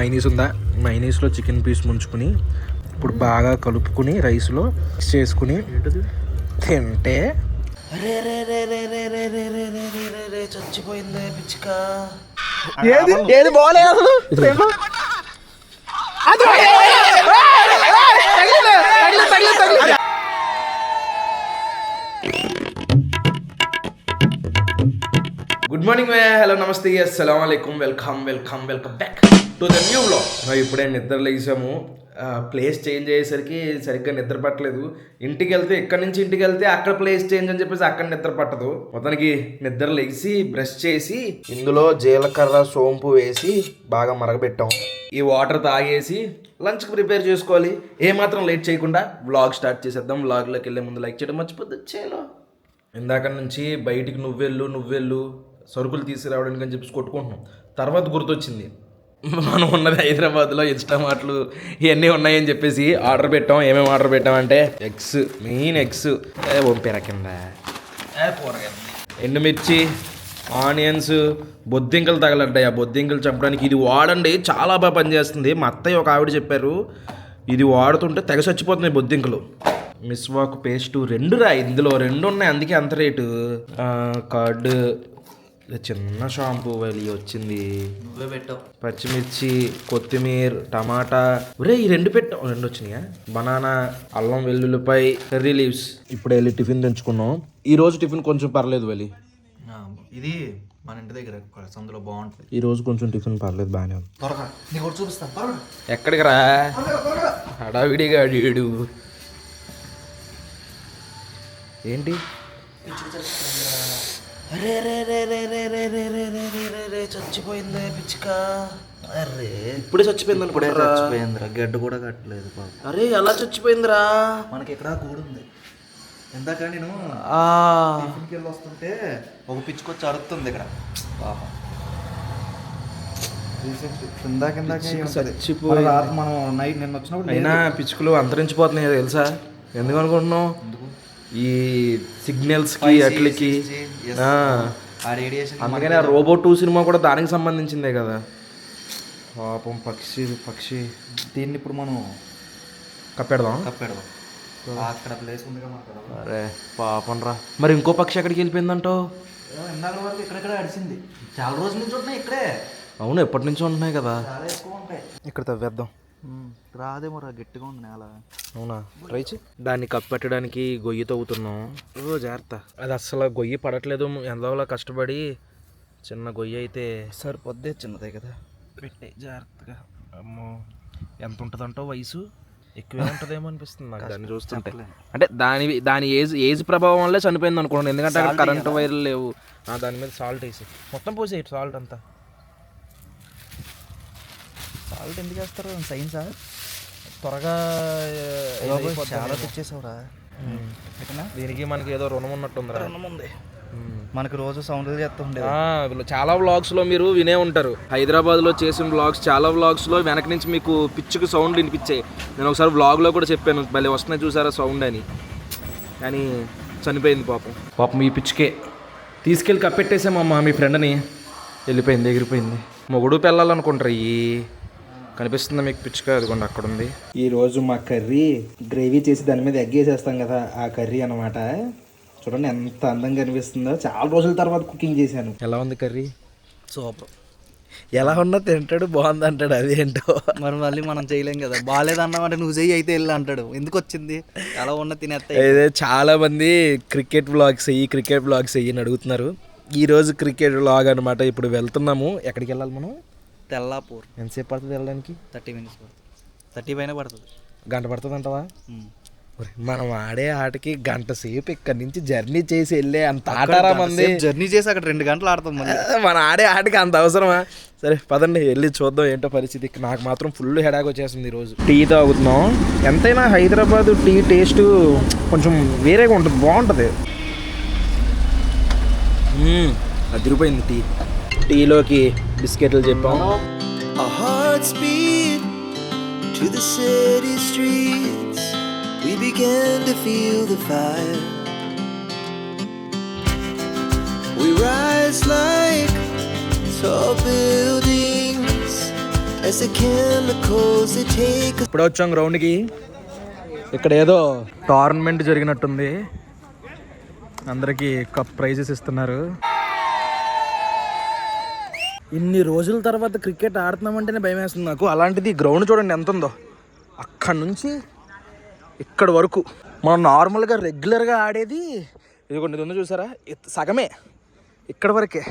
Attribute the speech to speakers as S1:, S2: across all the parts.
S1: Mayonnaise ఉందా మైనీస్లో chicken piece ముంచుకుని ఇప్పుడు బాగా కలుపుకుని రైస్లో మిక్స్ చేసుకుని తింటే ఏది గుడ్ మార్నింగ్ హలో నమస్తే అస్సలం welcome welcome welcome back to the new blog మేము ఇప్పుడే నిద్ర లేసాము ప్లేస్ చేంజ్ అయ్యేసరికి సరిగ్గా నిద్ర పట్టలేదు ఇంటికి వెళ్తే ఇక్కడ నుంచి ఇంటికి వెళ్తే అక్కడ ప్లేస్ చేంజ్ అని చెప్పేసి అక్కడ నిద్ర పట్టదు మొత్తానికి నిద్ర లేచి బ్రష్ చేసి ఇందులో జీలకర్ర సోంపు వేసి బాగా మరగబెట్టాం ఈ వాటర్ తాగేసి లంచ్కి ప్రిపేర్ చేసుకోవాలి ఏమాత్రం లేట్ చేయకుండా వ్లాగ్ స్టార్ట్ చేసేద్దాం వ్లాగ్లోకి వెళ్ళే ముందు లైక్ చేయడం మర్చిపోద్దు చేయలో ఇందాక నుంచి బయటికి నువ్వెళ్ళు నువ్వెళ్ళు సరుకులు తీసుకురావడానికి అని చెప్పేసి కొట్టుకుంటున్నాం తర్వాత గుర్తొచ్చింది మనం ఉన్నది హైదరాబాద్లో ఇన్స్టా మాటలు ఇవన్నీ ఉన్నాయని చెప్పేసి ఆర్డర్ పెట్టాం ఏమేమి ఆర్డర్ పెట్టామంటే ఎగ్స్ మెయిన్ ఎగ్స్ వంపేర కింద ఎండుమిర్చి ఆనియన్స్ బొద్దింకలు తగలడ్డాయి ఆ బొద్దింకలు చెప్పడానికి ఇది వాడండి చాలా బాగా పనిచేస్తుంది మా అత్తయ్య ఒక ఆవిడ చెప్పారు ఇది వాడుతుంటే తెగ చచ్చిపోతుంది బొద్దింకలు మిస్వాక్ పేస్టు రెండు రా ఇందులో రెండు ఉన్నాయి అందుకే అంత రేటు కార్డు చిన్న షాంపూ వెళ్ళి వచ్చింది
S2: నువ్వే పెట్టావు
S1: పచ్చిమిర్చి కొత్తిమీర టమాటా ఒరే ఈ రెండు పెట్టావు రెండు వచ్చినాయా బనానా అల్లం వెల్లుల్లిపై కర్రీ లీవ్స్ ఇప్పుడు వెళ్ళి టిఫిన్ తెంచుకున్నాం ఈ రోజు టిఫిన్ కొంచెం పర్లేదు
S2: వెళ్ళి ఇది మన ఇంటి దగ్గర సందులో బాగుంటుంది
S1: ఈ రోజు కొంచెం టిఫిన్ పర్లేదు బాగానే ఉంది
S2: త్వరగా చూపిస్తాను త్వరగా
S1: ఎక్కడికి రా హడావిడిగా అడిగాడు ఏంటి
S2: రే రే రే రే రే రే రే రే రే రే రే రే చచ్చిపోయిందే పిచ్చిక అరే
S1: ఇప్పుడే చచ్చిపోయింది
S2: ఇప్పుడే చచ్చిపోయిందిరా గడ్డ కూడా కట్టలేదు బాబు
S1: అరే అలా చచ్చిపోయిందిరా
S2: మనకి ఇక్కడ గూడు ఉంది ఇందాక నేను టిఫిన్కి వెళ్ళి వస్తుంటే ఒక పిచ్చుకొచ్చి అడుగుతుంది ఇక్కడ పాపం ఇందాక
S1: చచ్చిపోయి
S2: మనం నైట్ నిన్న వచ్చినప్పుడు
S1: అయినా పిచ్చుకలు అంతరించిపోతున్నాయి తెలుసా ఎందుకు అనుకుంటున్నావు ఈ సిగ్నల్స్కి అట్లకి అందుకని ఆ రోబో టూ సినిమా కూడా దానికి సంబంధించిందే కదా పాపం పక్షి పక్షి
S2: దీన్ని ఇప్పుడు మనం
S1: కప్పెడదాం
S2: కప్పెడదాం అక్కడ ప్లేస్ ఉంది
S1: అరే పాపం రా మరి ఇంకో పక్షి ఎక్కడికి వెళ్ళిపోయిందంటో
S2: వరకు అడిచింది చాలా రోజుల నుంచి ఉంటున్నాయి ఇక్కడే
S1: అవును ఎప్పటి నుంచి ఉంటున్నాయి కదా ఇక్కడ తవ్వేద్దాం
S2: రాదేమో రా గట్టిగా ఉంది నేల
S1: అవునా ట్రై చే దాన్ని కప్పెట్టడానికి గొయ్యి తవ్వుతున్నాం ఓ జాగ్రత్త అది అసలు గొయ్యి పడట్లేదు ఎంతలా కష్టపడి చిన్న గొయ్యి అయితే
S2: సరిపోద్దే చిన్నదే కదా
S1: పెట్టే జాగ్రత్తగా అమ్మో ఎంత ఉంటుందంటో వయసు ఎక్కువే ఉంటుందేమో అనిపిస్తుంది నాకు దాన్ని చూస్తుంటే అంటే దాని దాని ఏజ్ ఏజ్ ప్రభావం వల్లే చనిపోయింది అనుకోండి ఎందుకంటే కరెంట్ వైర్లు లేవు దాని మీద సాల్ట్ వేసి మొత్తం పోసేయచ్చు సాల్ట్ అంతా
S2: సాల్ట్ ఎందుకు వేస్తారు సైన్సా
S1: త్వరగా
S2: చాలా తెచ్చేసావురా
S1: దీనికి మనకి ఏదో రుణం ఉన్నట్టుందిరా
S2: ఉంది మనకు రోజు
S1: సౌండ్ చేస్తుండే చాలా బ్లాగ్స్ లో మీరు వినే ఉంటారు హైదరాబాద్ లో చేసిన బ్లాగ్స్ చాలా బ్లాగ్స్ లో వెనక నుంచి మీకు పిచ్చుకు సౌండ్ వినిపించాయి నేను ఒకసారి బ్లాగ్ లో కూడా చెప్పాను మళ్ళీ వస్తున్నాయి చూసారా సౌండ్ అని కానీ చనిపోయింది పాపం పాపం ఈ పిచ్చుకే తీసుకెళ్ళి కప్పెట్టేసామమ్మా మీ ఫ్రెండ్ని వెళ్ళిపోయింది ఎగిరిపోయింది మొగుడు పెళ్ళాలనుకుంటారు ఈ కనిపిస్తుంది మీకు పిచ్చుక అదిగోండి అక్కడ ఉంది ఈ రోజు మా కర్రీ గ్రేవీ చేసి దాని మీద ఎగ్ వేసేస్తాం కదా ఆ కర్రీ అనమాట చూడండి ఎంత అందంగా కనిపిస్తుందో చాలా రోజుల తర్వాత కుకింగ్ చేశాను ఎలా ఉంది కర్రీ
S2: సూపర్
S1: ఎలా ఉన్నా తింటాడు బాగుంది అంటాడు అదేంటో
S2: మరి మళ్ళీ మనం చేయలేం కదా బాగాలేదన్నామంటే నువ్వు చెయ్యి అయితే వెళ్ళి అంటాడు ఎందుకు వచ్చింది ఎలా ఉన్నా తినేస్తా
S1: అదే చాలా మంది క్రికెట్ బ్లాగ్స్ అయ్యి క్రికెట్ బ్లాగ్స్ అయ్యి అని అడుగుతున్నారు ఈరోజు క్రికెట్ బ్లాగ్ అనమాట ఇప్పుడు వెళ్తున్నాము ఎక్కడికి వెళ్ళాలి మనం
S2: తెల్లాపూర్
S1: ఎంతసేపు పడుతుంది వెళ్ళడానికి
S2: థర్టీ మినిట్స్ పడుతుంది థర్టీ పైన పడుతుంది
S1: గంట పడుతుంది అంటవా మనం ఆడే ఆటకి గంట సేపు ఇక్కడ నుంచి జర్నీ చేసి వెళ్ళే అంత ఆటారా మంది
S2: జర్నీ చేసి అక్కడ రెండు గంటలు ఆడతాం
S1: మన ఆడే ఆటకి అంత అవసరమా సరే పదండి వెళ్ళి చూద్దాం ఏంటో పరిస్థితి నాకు మాత్రం ఫుల్ హెడాక్ వచ్చేస్తుంది రోజు టీ తాగుతున్నాం ఎంతైనా హైదరాబాద్ టీ టేస్ట్ కొంచెం వేరేగా ఉంటుంది బాగుంటుంది అదిరిపోయింది టీ టీలోకి బిస్కెట్లు చెప్పాం
S3: To the city streets, we began to feel the fire. We rise like tall buildings as the chemicals they take.
S1: ఇప్పుడు వచ్చాం గ్రౌండ్కి ఇక్కడ ఏదో టోర్నమెంట్ జరిగినట్టుంది అందరికీ కప్ ప్రైజెస్ ఇస్తున్నారు ఇన్ని రోజుల తర్వాత క్రికెట్ ఆడుతున్నామంటేనే భయం వేస్తుంది నాకు అలాంటిది గ్రౌండ్ చూడండి ఎంత ఉందో అక్కడ నుంచి ఇక్కడ వరకు మనం నార్మల్గా రెగ్యులర్గా ఆడేది ఇది కొన్ని ఉందో చూసారా సగమే ఇక్కడ వరకే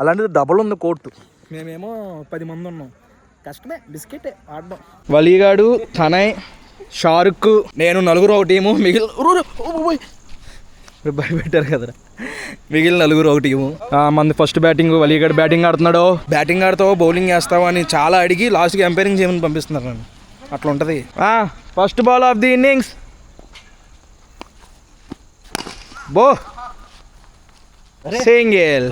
S1: అలాంటిది డబుల్ ఉంది కోర్టు మేమేమో పది మంది ఉన్నాం కష్టమే బిస్కెటే ఆడడం వలీగాడు తనయ్ షారుక్ నేను నలుగురు ఒక టీము మిగిలిన భయపెట్టారు కదరా మిగిలిన నలుగురు ఒక టీము మంది ఫస్ట్ బ్యాటింగ్ వలీగడ్ బ్యాటింగ్ ఆడుతున్నాడు బ్యాటింగ్ ఆడతావు బౌలింగ్ చేస్తావు అని చాలా అడిగి కి ఎంపైరింగ్ చేయమని పంపిస్తున్నారు నన్ను అట్లా ఉంటుంది first ball of the innings బో సింగిల్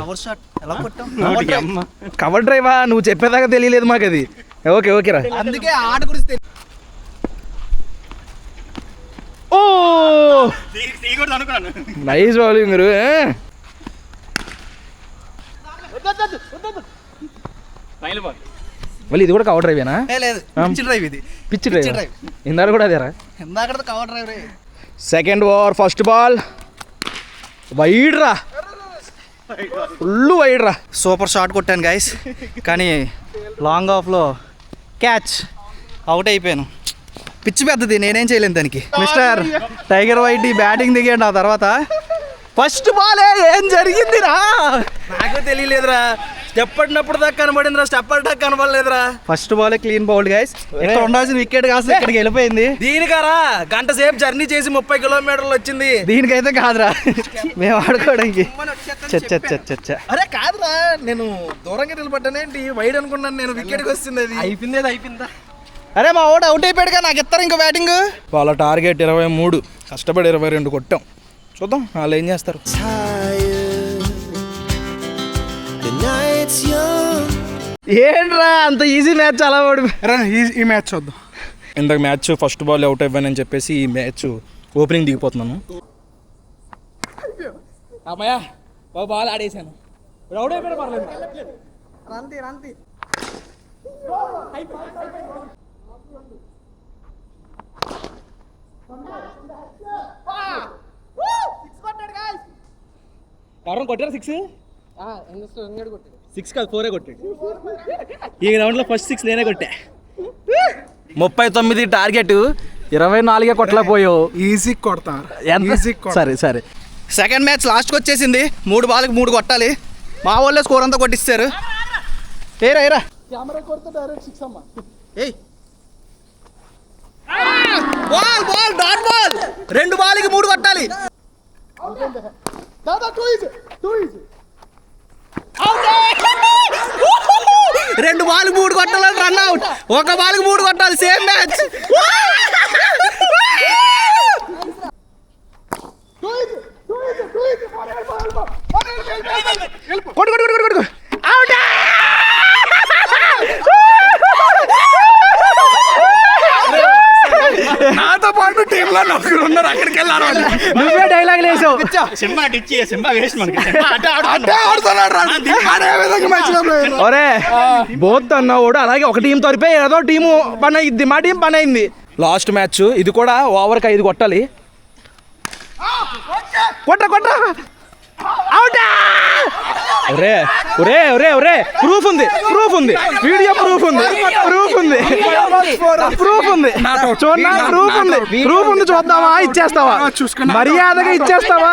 S1: కవర్ డ్రైవ్ నువ్వు చెప్పేదాకా తెలియలేదు మాకు అది ఓకే ఓకే రా
S4: అందుకే ఆట గురించి
S1: ఓ నైస్ బౌలింగ్ మళ్ళీ ఇది కూడా కవర్ డ్రైవేనా
S4: లేదు పిచ్చి డ్రైవ్ ఇది
S1: పిచ్చి డ్రైవ్ ఇందాక కూడా అదేరా
S4: ఇందాక cover డ్రైవరే
S1: second over first ball wide రా ఫుల్ వైడ్ రా
S4: సూపర్ షాట్ కొట్టాను గైస్ కానీ లాంగ్ ఆఫ్లో క్యాచ్ అవుట్ అయిపోయాను పిచ్చి పెద్దది నేనేం చేయలేను దానికి మిస్టర్ టైగర్ వైట్ బ్యాటింగ్ దిగాడు ఆ తర్వాత ఫస్ట్ బాలే ఏం జరిగిందిరా
S1: నాకు తెలియలేదురా స్టెప్ అడినప్పుడు దాకా కనబడిందిరా స్టెప్ అడ్డా కనబడలేదురా
S4: first ball clean bowl guys ఇక్కడ ఉండాల్సిన వికెట్ కాస్త ఇక్కడికి వెళ్ళిపోయింది
S1: దీనికరా గంట సేపు జర్నీ చేసి ముప్పై కిలోమీటర్లు వచ్చింది
S4: దీనికైతే కాదురా మేము ఆడుకోవడానికి
S1: అరే కాదురా నేను దూరంగా నిలబడ్డానేంటి వైడ్ అనుకున్నాను నేను వికెట్ వస్తుంది అది
S4: అయిపోయింది అది అయిపోయిందా అరే మా ఓడ అవుట్ అయిపోయాడుగా నాకు ఇస్తారు ఇంకా బ్యాటింగ్
S1: వాళ్ళ టార్గెట్ ఇరవై మూడు కష్టపడి ఇరవై రెండు కొట్టాం చూద్దాం వాళ్ళు ఏం చేస్తారు
S4: ఏంట్రా అంత ఈజీ మ్యాచ్ అలా ఓడిపోయారా
S1: ఈ మ్యాచ్ చూద్దాం ఇంతకు మ్యాచ్ ఫస్ట్ బాల్ అవుట్ అని చెప్పేసి ఈ మ్యాచ్ ఓపెనింగ్ దిగిపోతున్నాను
S4: అమ్మయ్యా బాబు బాల్ ఆడేసాను రౌడ్ అయిపోయాడు పర్లేదు రంతి రంతి Ah! ఎవరైనా కొట్టారు సిక్స్ సిక్స్ కాదు ఫోరే కొట్టాడు ఈ గ్రౌండ్లో ఫస్ట్ సిక్స్ నేనే కొట్టా
S1: ముప్పై తొమ్మిది టార్గెట్ ఇరవై నాలుగే కొట్టలేకపోయావు
S4: ఈజీ కొడతారు
S1: ఈజీ సరే సరే
S4: సెకండ్ మ్యాచ్ లాస్ట్కి వచ్చేసింది మూడు బాల్కి మూడు కొట్టాలి మా వాళ్ళే స్కోర్ అంతా కొట్టిస్తారు ఏరా ఏరా కెమెరా కొడితే డైరెక్ట్ సిక్స్ అమ్మా ఏయ్ రెండు బాలికి మూడు కొట్టాలి రెండు బాల్ మూడు కొట్టాలని రన్ అవుట్ ఒక బాల్ మూడు కొట్టాలి సేమ్ మ్యాచ్
S1: కొడు కొడు కొడు కొడు కొడు అక్కడికి వెళ్ళారు నువ్వే డైలాగ్ ఒరే బోత్ అలాగే ఒక టీం తోరిపోయి ఏదో టీము పని అయింది మా టీం పని అయింది లాస్ట్ మ్యాచ్ ఇది కూడా ఓవర్కి ఐదు కొట్టాలి కొట్ట కొట్ట అవుటా ఒరే ఒరే ఒరే ఒరే ప్రూఫ్ ఉంది ప్రూఫ్ ఉంది వీడియో ప్రూఫ్ ఉంది ప్రూఫ్ ఉంది ప్రూఫ్ ఉంది చూడనా ప్రూఫ్ ఉంది ప్రూఫ్ ఉంది చూద్దామా ఇచ్చేస్తావా మర్యాదగా ఇచ్చేస్తావా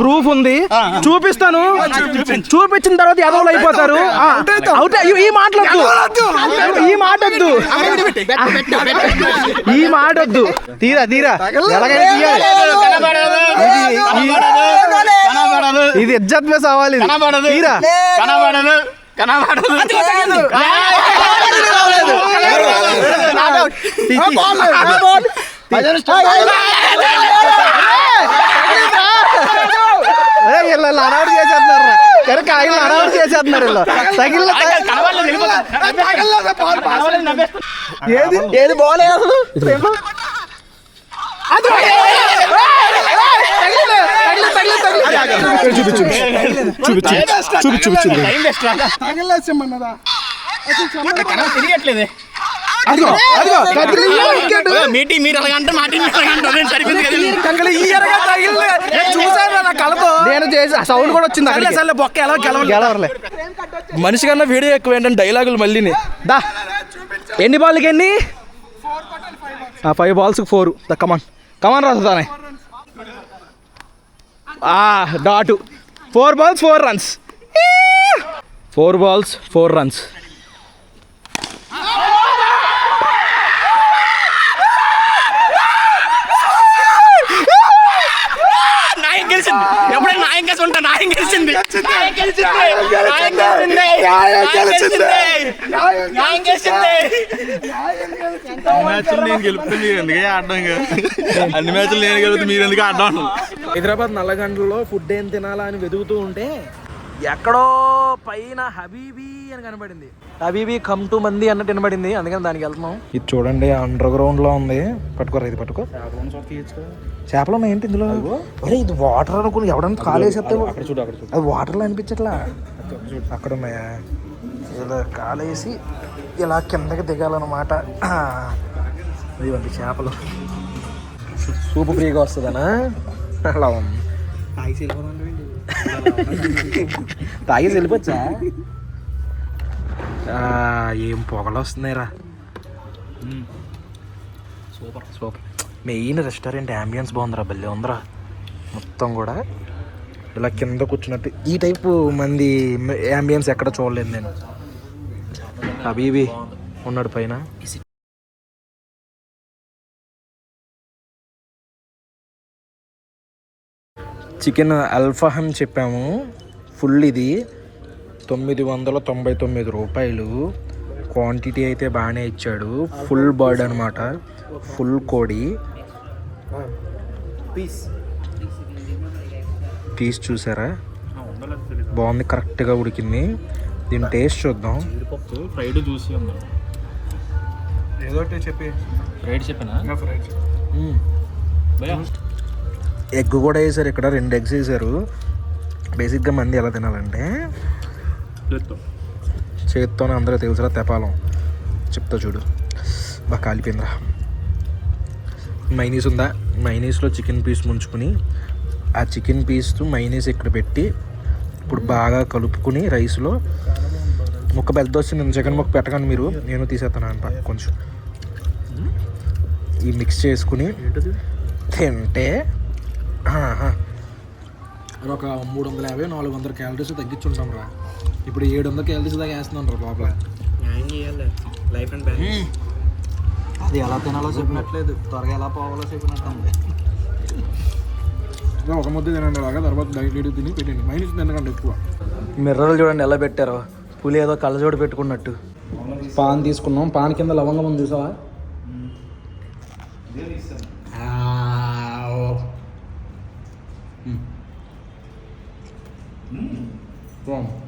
S1: ప్రూఫ్ ఉంది చూపిస్తాను చూపించిన తర్వాత ఎదవలు అయిపోతారు ఈ మాటలొద్దు ఈ మాటొద్దు ఈ మాటొద్దు
S4: తీరా తీరా ఎలాగైనా తీయాలి ఇది ఎడ్జత్ మే సవాలి తీరా కనబడదు కనబడదు వీళ్ళు అడవాడు చేసేస్తున్నారు కనుక ఆయన అడవాడు చేసేస్తున్నారు వీళ్ళు తగిలిన ఏది ఏది బాగాలేదు అసలు చూపించు చూపించు మీటి మీరు అలాగంటే మాటి కలతో నేను చేసి సౌండ్ కూడా వచ్చింది అక్కడ సార్లే
S1: బొక్క ఎలా
S4: గెలవలే
S1: మనిషి కన్నా వీడియో ఎక్కువ ఏంటంటే డైలాగులు మళ్ళీ
S4: దా ఎన్ని బాల్కి ఎన్ని ఫైవ్ బాల్స్కి ఫోర్ ద కమాన్ కమాన్ రాసుదానే Datu. 4 balls, 4 runs. 4
S5: balls, 4 runs. న్యాయం కేసు ఉంటా గెలిచింది
S6: నేను గెలుపుతుంది మీరు ఎందుకే ఆడడం అన్ని మ్యాచ్లు నేను గెలుపుతుంది మీరు ఎందుకు ఆడడం
S1: హైదరాబాద్ నల్లగండ్లలో ఫుడ్ ఏం తినాలా అని వెతుకుతూ ఉంటే ఎక్కడో పైన హబీబీ అని కనబడింది హబీబీ కమ్ టు మంది అన్నట్టు వినబడింది అందుకని దానికి వెళ్తున్నాం ఇది చూడండి అండర్ గ్రౌండ్ లో ఉంది పట్టుకోరా ఇది పట్టుకో చేపలు ఏంటి ఇందులో అరే ఇది వాటర్ అనుకుని ఎవడన్నా కాలేసేస్తే అది వాటర్ లో అనిపించట్లా అక్కడ ఉన్నాయా ఇలా కాలేసి ఇలా కిందకి దిగాలన్నమాట ఇవంటి చేపలు సూపు ఫ్రీగా వస్తుందనా అలా ఉంది తాగేసి వెళ్ళిపోచ్చా ఏం పొగలు వస్తున్నాయిరా super super main restaurant ambience బాగుందిరా బల్లి ఉందిరా మొత్తం కూడా ఇలా కింద కూర్చున్నట్టు ఈ టైపు మంది అంబియన్స్ ఎక్కడ చూడలేదు నేను అబీబీ ఉన్నాడు పైన చికెన్ అల్ఫహం చెప్పాము ఫుల్ ఇది తొమ్మిది వందల తొంభై తొమ్మిది రూపాయలు క్వాంటిటీ అయితే బాగానే ఇచ్చాడు ఫుల్ బర్డ్ అనమాట ఫుల్ కోడి పీస్ చూసారా బాగుంది కరెక్ట్గా ఉడికింది దీని టేస్ట్ చూద్దాం
S6: ఫ్రైడ్ చూసి
S1: ఏదో చెప్పి
S6: ఫ్రైడ్ చెప్పినా ఫ్రైడ్
S1: ఎగ్ కూడా వేసారు ఇక్కడ రెండు ఎగ్స్ వేసారు బేసిక్గా మంది ఎలా తినాలంటే చేతితోనే అందరూ తెలుసురా తెపాలం చెప్తా చూడు బాగా కాలిపోయిందిరా మైనీస్ ఉందా మైనీస్లో చికెన్ పీస్ ముంచుకుని ఆ చికెన్ పీస్ మైనీస్ ఇక్కడ పెట్టి ఇప్పుడు బాగా కలుపుకుని రైస్లో ముక్క పెద్ద వచ్చింది చికెన్ ముక్క పెట్టకండి మీరు నేను తీసేస్తాను అంట కొంచెం ఈ మిక్స్ చేసుకుని తింటే ఒక మూడు వందల యాభై నాలుగు వందల క్యాలరీస్ తగ్గించుంటాం రా ఇప్పుడు ఏడు వందల క్యాలరీస్ దాకా వేస్తున్నాం రా లోపల
S5: లైఫ్ అండ్
S4: అది ఎలా తినాలో చెప్పినట్లేదు త్వరగా ఎలా పోవాలో చెప్పినట్టు
S1: ఒక ముద్ద తినండి అలాగా తర్వాత డైట్ తిని పెట్టండి మైనస్ తినకండి ఎక్కువ
S4: మిర్రలు చూడండి ఎలా పెట్టారో పులి ఏదో కళ్ళ చోటు పెట్టుకున్నట్టు
S1: పాన్ తీసుకున్నాం పాన్ కింద లవంగం ఉంది చూసావా Вам.